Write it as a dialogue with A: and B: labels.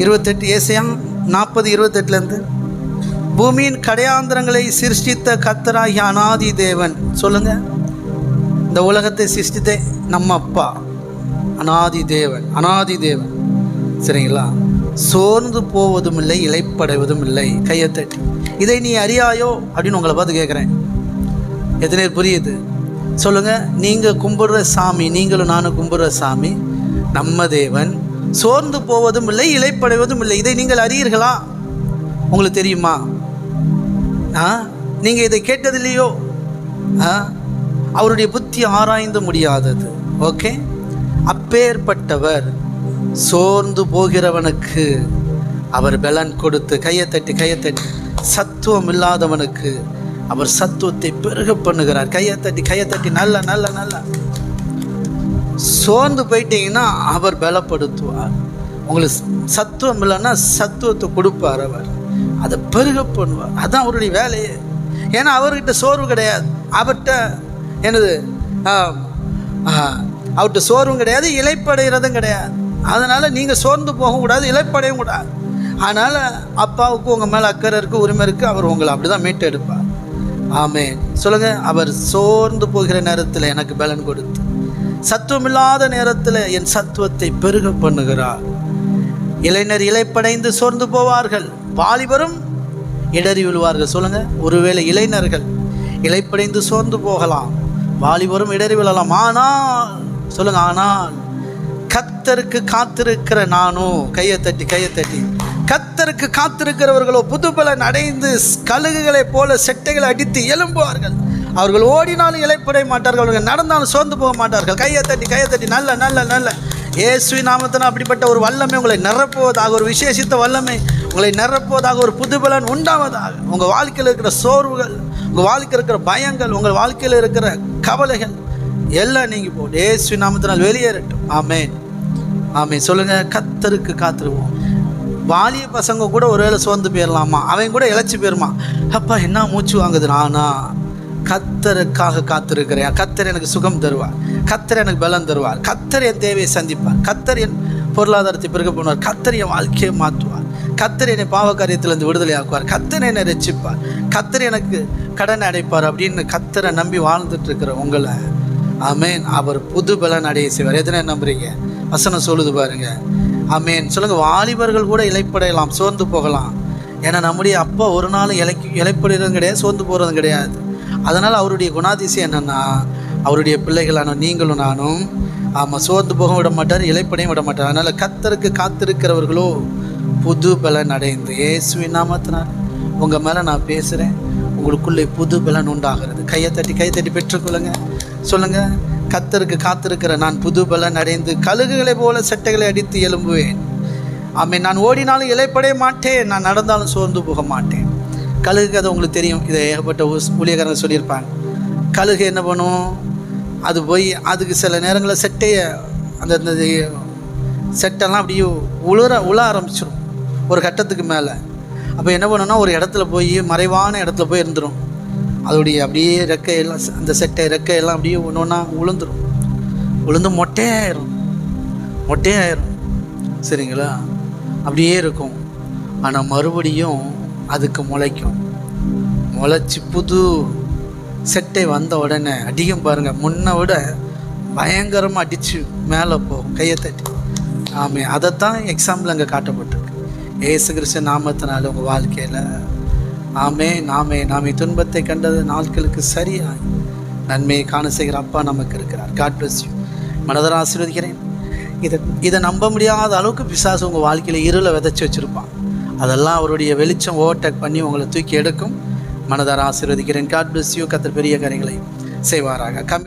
A: இருபத்தெட்டு ஏசியம் நாற்பது இருபத்தெட்டுலேருந்து. பூமியின் கடையாந்திரங்களை சிருஷ்டித்த கத்தராகிய அனாதி தேவன். சொல்லுங்க. இந்த உலகத்தை சிருஷ்டித்த நம்ம அப்பா. அனாதி தேவன் அனாதி தேவன். சரிங்களா? சோர்ந்து போவதும் இல்லை இலைப்படைவதும் இல்லை கையை தட்டி. இதை நீ அறியாயோ அப்படின்னு உங்களை பார்த்து கேட்குறேன். எத்தனை புரியுது? சொல்லுங்கள் நீங்கள் கும்பிடுற சாமி நீங்களும் நானும் கும்பிடுற சாமி நம்ம தேவன். சோர்ந்து போவதும் இல்லை இலைப்படைவதும் இல்லை. இதை நீங்கள் அறியீர்களா? உங்களுக்கு தெரியுமா? ஆ? நீங்கள் இதை கேட்டதில்லையோ? ஆ? அவருடைய புத்தி ஆராய்ந்து முடியாதது. ஓகே? அப்பேற்பட்டவர் சோர்ந்து போகிறவனுக்கு அவர் பலன் கொடுத்து கையை தட்டி கையை தட்டி சத்துவம் இல்லாதவனுக்கு அவர் சத்துவத்தை பெருக பண்ணுகிறார். கையை தட்டி கையை தட்டி நல்ல நல்ல நல்ல. சோர்ந்து போயிட்டீங்கன்னா அவர் பலப்படுத்துவார். உங்களுக்கு சத்துவம் இல்லைன்னா சத்துவத்தை கொடுப்பார் அவர். அதை பெருக பண்ணுவார். அதுதான் அவருடைய வேலையே. ஏன்னா அவர்கிட்ட சோர்வு கிடையாது. அவர்கிட்ட என்னது? ஆ, ஆ, அவர்கிட்ட சோர்வும் கிடையாது இலைப்படைகிறதும் கிடையாது. அதனால் நீங்கள் சோர்ந்து போகக்கூடாது இலைப்படையும் கூடாது. அதனால் அப்பாவுக்கு உங்கள் மேலே அக்கறை இருக்குது உரிமை இருக்குது அவர் உங்களை அப்படி தான் மீட்டு எடுப்பார் ஆமே சொல்லுங்கள் அவர் சோர்ந்து போகிற நேரத்தில் எனக்கு பலன் கொடுத்து. சத்துவமில்லாத நேரத்தில் என் சத்துவத்தை பெருக பண்ணுகிறார். இளைஞர் இலைப்படைந்து சோர்ந்து போவார்கள். வாலிபரும் இடறி விழுவார்கள். சொல்லுங்க ஒருவேளை இளைஞர்கள் இலைப்படைந்து சோர்ந்து போகலாம். வாலிபரும் இடறி விழலாம். ஆனால் சொல்லுங்க ஆனால் கத்தருக்கு காத்திருக்கிற நானும் கையை தட்டி கையை தட்டி. கத்தருக்கு காத்திருக்கிறவர்களோ புதுபலன் அடைந்து கழுகுகளைப் போல செட்டைகளை அடித்து எழும்புவார்கள். அவர்கள் ஓடினாலும் இழைப்படைய மாட்டார்கள் அவர்கள் நடந்தாலும் சோர்ந்து போக மாட்டார்கள். கையை தட்டி கையை தட்டி நல்ல நல்ல நல்ல. இயேசுவி நாமத்தின அப்படிப்பட்ட ஒரு வல்லமை உங்களை நிரப்புவதாக ஒரு விசேஷித்த வல்லமை உங்களை நிரப்புவதாக ஒரு புதுபலன் உண்டாவதாக உங்கள் வாழ்க்கையில் இருக்கிற சோர்வுகள் உங்கள் வாழ்க்கையில் இருக்கிற பயங்கள் உங்கள் வாழ்க்கையில் இருக்கிற கவலைகள் எல்லாம் நீங்கள் போ இயேசுவி நாமத்தினால் வெளியேறட்டும். ஆமேன். ஆமே சொல்லுங்கள் கத்தருக்கு காத்துருவோம். வாலிய பசங்க கூட ஒருவேளை சோர்ந்து போயிடலாமா அவன் கூட இழைச்சி போயிருமா? அப்பா என்ன மூச்சு வாங்குது நானா? கத்தருக்காக காத்திருக்கிறேன். கத்தர் எனக்கு சுகம் தருவார். கத்தர் எனக்கு பலம் தருவார். கத்தர் என் தேவையை சந்திப்பார். கத்தர் என் பொருளாதாரத்தை பிறகு போனார் கத்தர் என் வாழ்க்கையை மாற்றுவார். கத்தர் என்னை பாவ காரியத்திலிருந்து விடுதலை ஆக்குவார் கத்தர் என்னை ரசிப்பார் கத்தர் எனக்கு கடன் அடைப்பார் அப்படின்னு கத்தரை நம்பி வாழ்ந்துட்டு இருக்கிற உங்களை அமேன் அவர் புது பலன் அடைய செய்வார். எதனை நம்புறீங்க? வசனம் சொல்லுது பாருங்க. அமேன் சொல்லுங்க வாலிபர்கள் கூட இலைப்படையலாம் சோர்ந்து போகலாம். ஏன்னா நம்முடைய அப்பா ஒரு நாள் இலை இலைப்படுறதும் கிடையாது சோர்ந்து போகிறதும் கிடையாது. அதனால் அவருடைய குணாதிசயம் என்னென்னா அவருடைய பிள்ளைகளான நீங்களும் நானும் ஆமாம் சோர்ந்து போக விட மாட்டார் இழைப்படையும் விட மாட்டார். அதனால் கத்தருக்கு காத்திருக்கிறவர்களோ புது பலன் அடைந்து இயேசுவின் நாமத்தினால். உங்கள் மேலே நான் பேசுகிறேன் உங்களுக்குள்ளே புது பலன் உண்டாகிறது. கையை தட்டி கையை தட்டி பெற்றுக்கொள்ளுங்க. சொல்லுங்கள் கத்தருக்கு காத்திருக்கிற நான் புது பலன் அடைந்து கழுகுகளை போல சட்டைகளை அடித்து எழும்புவேன். ஆமே நான் ஓடினாலும் இலைப்படைய மாட்டேன் நான் நடந்தாலும் சோர்ந்து போக மாட்டேன். கழுகு கதை உங்களுக்கு தெரியும். இதை ஏகப்பட்ட ஊஸ்- ஊழியக்காரங்க சொல்லியிருப்பாங்க. கழுகு என்ன பண்ணும்? அது போய் அதுக்கு சில நேரங்களில் செட்டையை அந்த அந்த செட்டெல்லாம் அப்படியே உளுற உழ ஆரம்பிச்சிடும் ஒரு கட்டத்துக்கு மேலே. அப்போ என்ன பண்ணுன்னா ஒரு இடத்துல போய் மறைவான இடத்துல போய் இருந்துடும் அதோடைய அப்படியே ரெக்கையெல்லாம் அந்த செட்டை ரெக்கையெல்லாம் அப்படியே ஒன்று ஒன்றா உளுந்துடும் உளுந்து மொட்டையாயிரும். மொட்டையாயிரும். சரிங்களா? அப்படியே இருக்கும். ஆனால் மறுபடியும் அதுக்கு முளைக்கும். முளைச்சி புது செட்டை வந்த உடனே அடிக்கும் பாருங்கள் முன்னை விட பயங்கரமாக அடித்து மேலே போகும் கையை தட்டி. ஆமே அதைத்தான் எக்ஸாம்பிள் அங்கே காட்டப்பட்டிருக்கு. ஏசு கிறிஸ்து நாமத்தினால உங்கள் வாழ்க்கையில். ஆமே நாமே நாமே துன்பத்தை கண்டது நாட்களுக்கு சரியாய். நன்மையை காண செய்கிற அப்பா நமக்கு இருக்கிறார். God bless you. மனதர ஆசீர்வதிக்கிறேன். இதை இதை நம்ப முடியாத அளவுக்கு பிசாசு உங்கள் வாழ்க்கையில் இருளை விதைச்சி வச்சுருப்பான். அதெல்லாம் அவருடைய வெளிச்சம் ஓவர்டேக் பண்ணி உங்களை தூக்கி எடுக்கும். மனதார ஆசீர்வதிக்கிறேன். காட் பிளஸ் யூ கத்தர் பெரிய காரியங்களை செய்வாராக. கம்